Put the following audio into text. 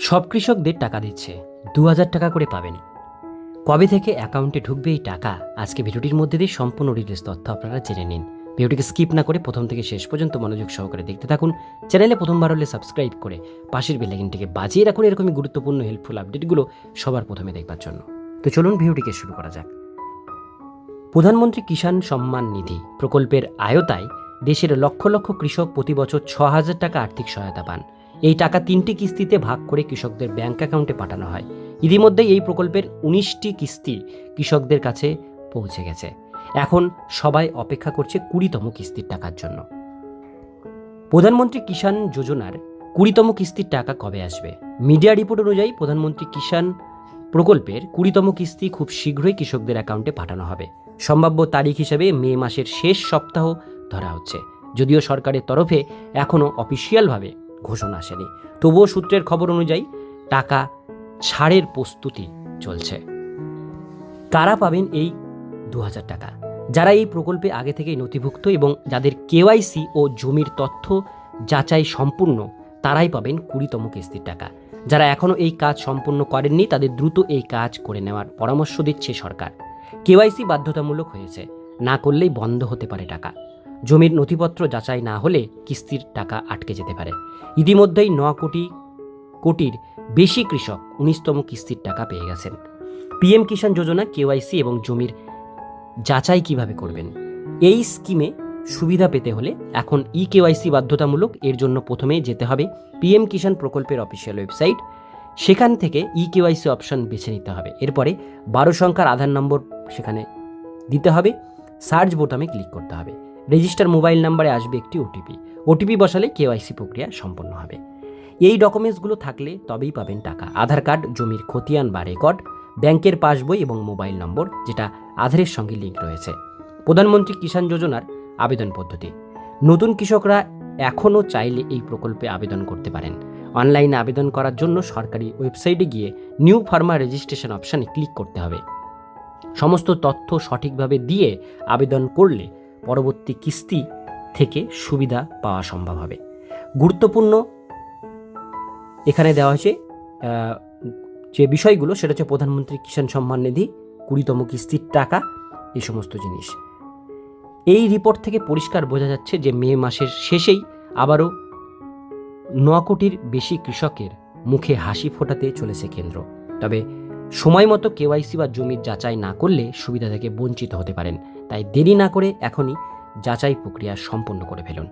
সব কৃষকদের টাকা দিচ্ছে। দু হাজার টাকা করে পাবেন। কবে থেকে অ্যাকাউন্টে ঢুকবে এই টাকা? আজকে ভিডিওটির মধ্যে দিয়ে সম্পূর্ণ ডিটেলস তথ্য আপনারা জেনে নিন। ভিডিওটিকে স্কিপ না করে প্রথম থেকে শেষ পর্যন্ত মনোযোগ সহকারে দেখতে থাকুন। চ্যানেলে প্রথমবার হলে সাবস্ক্রাইব করে পাশের বেলাইনটিকে বাজিয়ে রাখুন। এরকমই গুরুত্বপূর্ণ হেল্পফুল আপডেটগুলো সবার প্রথমে দেখবার জন্য। তো চলুন ভিডিওটিকে শুরু করা যাক। প্রধানমন্ত্রী কিষাণ সম্মান নিধি প্রকল্পের আয়তায় দেশের লক্ষ লক্ষ কৃষক প্রতি বছর ছ হাজার টাকা আর্থিক সহায়তা পান। এই টাকা তিনটি কিস্তিতে ভাগ করে কৃষকদের ব্যাংক অ্যাকাউন্টে পাঠানো হয়। ইতিমধ্যেই এই প্রকল্পের উনিশটি কিস্তি কৃষকদের কাছে পৌঁছে গেছে। এখন সবাই অপেক্ষা করছে কুড়িতম কিস্তির টাকার জন্য। প্রধানমন্ত্রী কিষাণ যোজনার কুড়িতম কিস্তির টাকা কবে আসবে? মিডিয়া রিপোর্ট অনুযায়ী প্রধানমন্ত্রী কিষাণ প্রকল্পের কুড়িতম কিস্তি খুব শীঘ্রই কৃষকদের অ্যাকাউন্টে পাঠানো হবে। সম্ভাব্য তারিখ হিসেবে মে মাসের শেষ সপ্তাহ ধরা হচ্ছে। যদিও সরকারের তরফে এখনও অফিসিয়ালভাবে ঘোষণা আসেনি। তবুও সূত্রের খবর অনুযায়ী টাকা ছাড়ের প্রস্তুতি চলছে। কারা পাবেন এই দু হাজার টাকা। যারা এই প্রকল্পে আগে থেকেই নথিভুক্ত এবং যাদের কেওয়াইসি ও জমির তথ্য যাচাই সম্পূর্ণ, তারাই পাবেন কুড়িতম কিস্তির টাকা। যারা এখনও এই কাজ সম্পূর্ণ করেননি, তাদের দ্রুত এই কাজ করে নেওয়ার পরামর্শ দিচ্ছে সরকার। কেওয়াইসি বাধ্যতামূলক হয়েছে। না করলেই বন্ধ হতে পারে টাকা। জমির নথিপত্র যাচাই না হলে কিস্তির টাকা আটকে যেতে পারে। ইতিমধ্যেই ন কোটি কোটির বেশি কৃষক উনিশতম কিস্তির টাকা পেয়ে গেছেন। পিএম কিষাণ যোজনা, কেওয়াইসি এবং জমির যাচাই কীভাবে করবেন? এই স্কিমে সুবিধা পেতে হলে এখন ই কেওয়াইসি বাধ্যতামূলক এর জন্য প্রথমেই যেতে হবে পিএম কিষাণ প্রকল্পের অফিসিয়াল ওয়েবসাইট। সেখান থেকে ই কেওয়াইসি অপশন বেছে নিতে হবে। এরপরে বারো সংখ্যার আধার নম্বর সেখানে দিতে হবে। সার্চ বোতামে ক্লিক করতে হবে। রেজিস্টার মোবাইল নাম্বারে আসবে একটি ওটিপি ওটিপি বসালে কেওয়াইসি প্রক্রিয়া সম্পন্ন হবে। এই ডকুমেন্টসগুলো থাকলে তবেই পাবেন টাকা। আধার কার্ড, জমির খতিয়ান বা রেকর্ড, ব্যাংকের পাসবই এবং মোবাইল নম্বর, যেটা আধারের সঙ্গে লিঙ্ক রয়েছে। প্রধানমন্ত্রী কিষাণ যোজনার আবেদন পদ্ধতি। নতুন কৃষকরা এখনও চাইলে এই প্রকল্পে আবেদন করতে পারেন। অনলাইনে আবেদন করার জন্য সরকারি ওয়েবসাইটে গিয়ে নিউ ফার্মার রেজিস্ট্রেশন অপশানে ক্লিক করতে হবে। সমস্ত তথ্য সঠিকভাবে দিয়ে আবেদন করলে পরবর্তী কিস্তি থেকে সুবিধা পাওয়া সম্ভব হবে। গুরুত্বপূর্ণ এখানে দেওয়া হয়েছে যে বিষয়গুলো, সেটা হচ্ছে প্রধানমন্ত্রী কিষাণ সম্মান নিধি, কুড়িতম কিস্তির টাকা, এই সমস্ত জিনিস। এই রিপোর্ট থেকে পরিষ্কার বোঝা যাচ্ছে যে মে মাসের শেষেই আবারও ন কোটির বেশি কৃষকের মুখে হাসি ফোটাতে চলেছে কেন্দ্র। তবে সময় মতো কেওয়াইসি বা জমির যাচাই না করলে সুবিধা থেকে বঞ্চিত হতে পারেন। তাই দেরি না করে এখনই যাচাই প্রক্রিয়া সম্পন্ন করে ফেলুন।